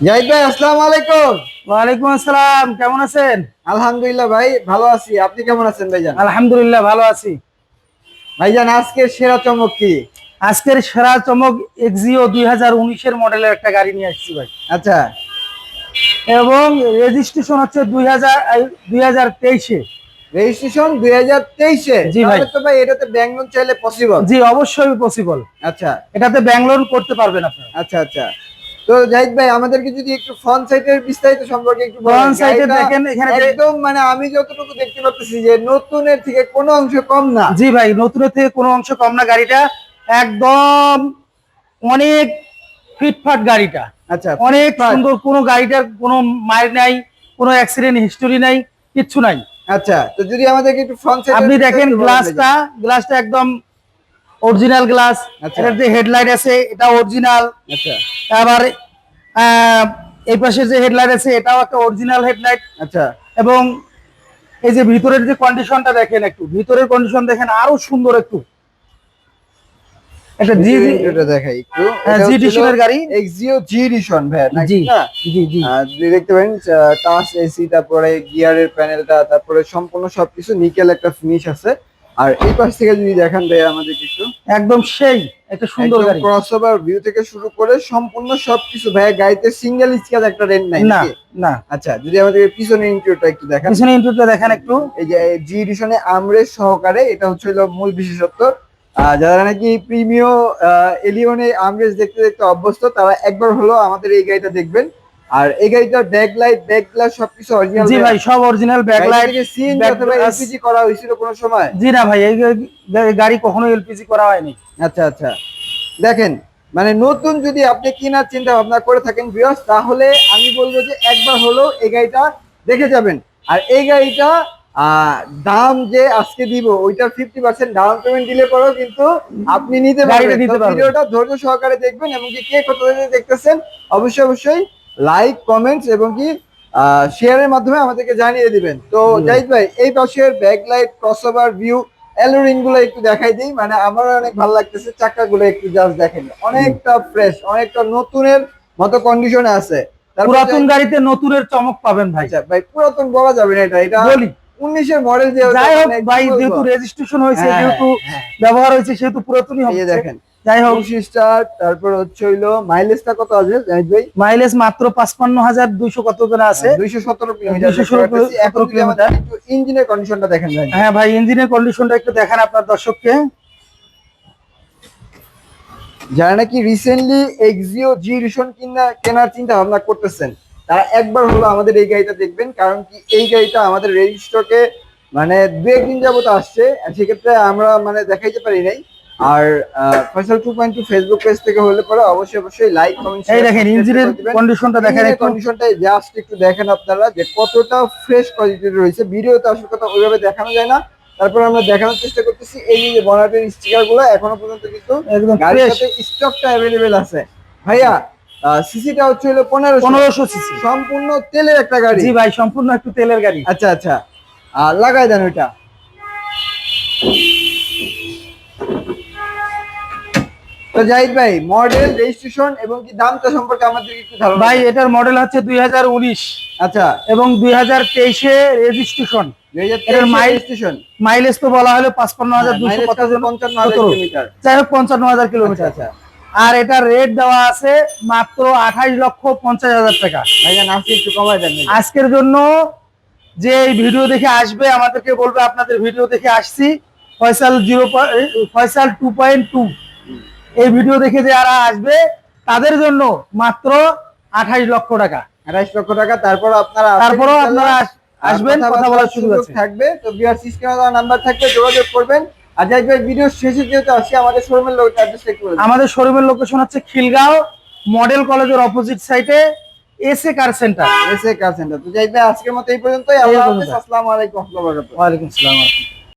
জাহিদ ভাই আসসালামু আলাইকুম। ওয়ালাইকুম আসসালাম কেমন আছেন? আলহামদুলিল্লাহ ভাই ভালো আছি। আপনি কেমন আছেন ভাইজান? আলহামদুলিল্লাহ ভালো আছি। ভাইজান আজকে সেরা চমক কি? আজকের সেরা চমক এক্সিও দুই হাজার উনিশের মডেলের একটা গাড়ি নিয়ে আসছি ভাই। আচ্ছা। এবং রেজিস্ট্রেশন হচ্ছে দুই হাজার দুই হাজার তেইশে। রেজিস্ট্রেশন দুই হাজার তেইশে? জি ভাই। তো ভাই এটাতে ব্যাংক লোন চাইলে পসিবল জি অবশ্যই পসিবল আচ্ছা। এটাতে ব্যাংক লোন করতে পারবেন আপনারা। আচ্ছা আচ্ছা। তো জাহিদ ভাই আমাদেরকে যদি একটু ফ্রন্ট সাইডের বিস্তারিত সম্পর্কে একটু এ গাড়িটা দেখেন এখানে একদম মানে আমি যতটুকু দেখতে পাচ্ছি যে নতুনের থেকে কোনো অংশ কম না। জি ভাই নতুনের থেকে কোনো অংশ কম না গাড়িটা। একদম অনেক ফিটফাট গাড়িটা। আচ্ছা অনেক সুন্দর কোনো গাড়িটার কোনো মার নাই কোনো অ্যাক্সিডেন্ট হিস্টোরি নাই কিচ্ছু নাই। আচ্ছা তো যদি আমাদেরকে একটু ফ্রন্ট সাইড আপনি দেখেন গ্লাসটা গ্লাসটা একদম অরিজিনাল গ্লাস আচ্ছা। এটার যে হেডলাইট আছে এটা অরিজিনাল আচ্ছা। আবার এই পাশে যে হেডলাইট আছে এটাও একটা অরিজিনাল হেডলাইট আচ্ছা। এবং এই যে ভিতরের যে কন্ডিশনটা দেখেন একটু ভিতরের কন্ডিশন দেখেন আরও সুন্দর একটু। একটা জি এটা দেখাই একটু। হ্যাঁ, জি হচ্ছিল গাড়ি। এক্সিও জি ডিশন ভাই জি জি। জি দেখতে পারেন টাচ এসি তারপরে গিয়ারের প্যানেলটা তারপরে সম্পূর্ণ সবকিছু নিকেল একটা ফিনিশ আছে। আর এই পাশ থেকে যদি দেখান ভাই আমাদের একটু। একদম সেই একটা সুন্দর গাড়ি। ক্রসওভার ভিউ থেকে শুরু করে সম্পূর্ণ সবকিছু। ভাই গাড়িতে সিঙ্গেল স্কেচ একটা রেন্ট নাই না না। আচ্ছা যদি আমাদের পিছনের ইন্টারভিউটা একটু দেখান। পিছনে ইন্টুটা দেখেন একটু। এই যে জি এডিশনে আমরেজ সহকারে এটা হচ্ছে হলো মূল বিশেষত্ব। যারা নাকি প্রিমিয় এলিয়নে আমরেজ দেখতে দেখতে অভ্যস্ত তারা একবার হলো আমাদের এই গাড়িটা দেখবেন। আর এই গাড়িটার ব্যাক লাইট ব্যাক গ্লাস সবকিছু অরিজিনাল জি ভাই সব অরিজিনাল ব্যাকলাইট সিএনজি অথবা এলপিজি করা হয়েছিল কোনো সময়? জি না ভাই এই গাড়ি কখনো এলপিজি করা হয়নি। আচ্ছা আচ্ছা। দেখেন মানে নতুন যদি আপনি কেনার চিন্তা ভাবনা করে থাকেন বিয়স তাহলে আমি বলব যে একবার হলো এই গাড়িটা দেখে যাবেন। আর এই গাড়িটা দাম যে আজকে দিব ওইটার ফিফটি পার্সেন্ট ডাউন পেমেন্ট দিলে পরেও কিন্তু আপনি নিতে গাড়িটা পারবেন। ভিডিওটা ধৈর্য সহকারে দেখবেন এবং কি কে কত দেখতেছেন অবশ্যই অবশ্যই লাইক কমেন্টস এবং কি শেয়ারের মাধ্যমে আমাদেরকে জানিয়ে দিবেন। তো। জাহিদ ভাই এই পাশের ব্যাকলাইট ক্রসওভার ভিউ এলোরিংগুলো একটু দেখাই দিই। মানে আমার অনেক ভালো লাগতেছে চাকা গুলো একটু জাস্ট দেখেন। অনেকটা ফ্রেশ অনেকটা নতুনের মতো কন্ডিশনে আছে। পুরাতন গাড়িতে নতুনের চমক পাবেন ভাই। আচ্ছা ভাই পুরাতন বলা যাবে না এটা। এটা বলি। উনিশের মডেল যে যাই হোক ভাই যেহেতু রেজিস্ট্রেশন হয়েছে হ্যাঁ, যেহেতু হ্যাঁ। ব্যবহার হয়েছে সেহেতু পুরাতনই হবে। দেখেন যাই হোক। স্টার তারপর হচ্ছে হইল মাইলেজটা কত আছে জাহিদ ভাই? মাইলেজ মাত্র পাঁচপান্ন হাজার দুইশো কত করে আছে? দুইশো সতেরো কিলোমিটার 217 এখন যদি আমাদের একটু ইঞ্জিনের কন্ডিশনটা দেখেন ভাই। হ্যাঁ ভাই ইঞ্জিনের কন্ডিশনটা একটু দেখান আপনার দর্শককে। যারা নাকি রিসেন্টলি এক্সিও জি রিশন কিনা কেনার চিন্তা ভাবনা করতেছেন তারা একবার হলো আমাদের এই গাড়িটা দেখবেন কারণ কি এই গাড়িটা আমাদের রেজিস্টকে মানে দু একদিন যাবত আসছে সেক্ষেত্রে আমরা মানে দেখাইতে পারি নাই। আর Faisal two point two Facebook page থেকে হলে পরে অবশ্যই অবশ্যই লাইক কমেন্ট এই দেখেন ইঞ্জিনের কন্ডিশনটা দেখেন একটু কন্ডিশনটা জাস্ট একটু দেখেন আপনারা যে কতটা ফ্রেশ কোয়ালিটির রয়েছে। ভিডিওতে আসলে কথা ওইভাবে দেখানো যায় না। তারপর আমরা দেখানোর চেষ্টা করতেছি এই যে বনাটের স্টিকারগুলো এখনও পর্যন্ত কিন্তু একদম গাড়ির ফ্রেশ সাথে স্টকটা অ্যাভেলেবেল আছে। ভাইয়া সিসিটা হচ্ছে হলো পনেরো পনেরোশো সিসি সম্পূর্ণ তেলের একটা গাড়ি। জি ভাই সম্পূর্ণ একটু তেলের গাড়ি। আচ্ছা আচ্ছা। আর লাগাই দেন ওইটা। তো জাহিদ ভাই মডেল রেজিস্ট্রেশন এবং কি দামটা সম্পর্কে আমাদের একটু ধারণা ভাই এটার মডেল হচ্ছে দুই হাজার উনিশ আচ্ছা। এবং দুই হাজার তেইশে রেজিস্ট্রেশন এটার রেজিস্ট্রেশন মাইলেজ তো বলা হলো পাঁচপান্ন হাজার দুশো কত জন পঞ্চান্ন হাজার সতেরো। কিলোমিটার যাই হোক আচ্ছা কিলোমিটার আচ্ছা আর এটা রেট দেওয়া আছে মাত্র আঠাইশ লক্ষ পঞ্চাশ হাজার টাকা। ভাইয়া নাচি একটু কমাই দেন আজকের জন্য যে এই ভিডিও দেখে আসবে আমাদেরকে বলবে আপনাদের ভিডিও দেখে আসছি। Faisal zero Faisal two point two এই ভিডিও দেখে যারা আসবে তাদের জন্য মাত্র আঠাইশ লক্ষ টাকা। আড়াইশ লক্ষ টাকা তারপর আপনারা তারপরেও। আপনারা আসবেন কথা বলার সুযোগ থাকবে। তো বিআর সিস্টেমে নাম্বার থাকবে যোগাযোগ করবেন। আর যাই ভাই ভিডিও শেষে যেহেতু আসি আমাদের শোরুমের লোক অ্যাড্রেসটা একটু আমাদের শোরুমের লোকেশন হচ্ছে খিলগাঁও মডেল কলেজের অপোজিট সাইডে এস এ কার সেন্টার এসে কার সেন্টার তো যাই আজকের মতো এই পর্যন্তই। আল্লাহ। হাফেজ আসসালামু আলাইকুম ওয়া। ওয়ালাইকুম আসসালাম।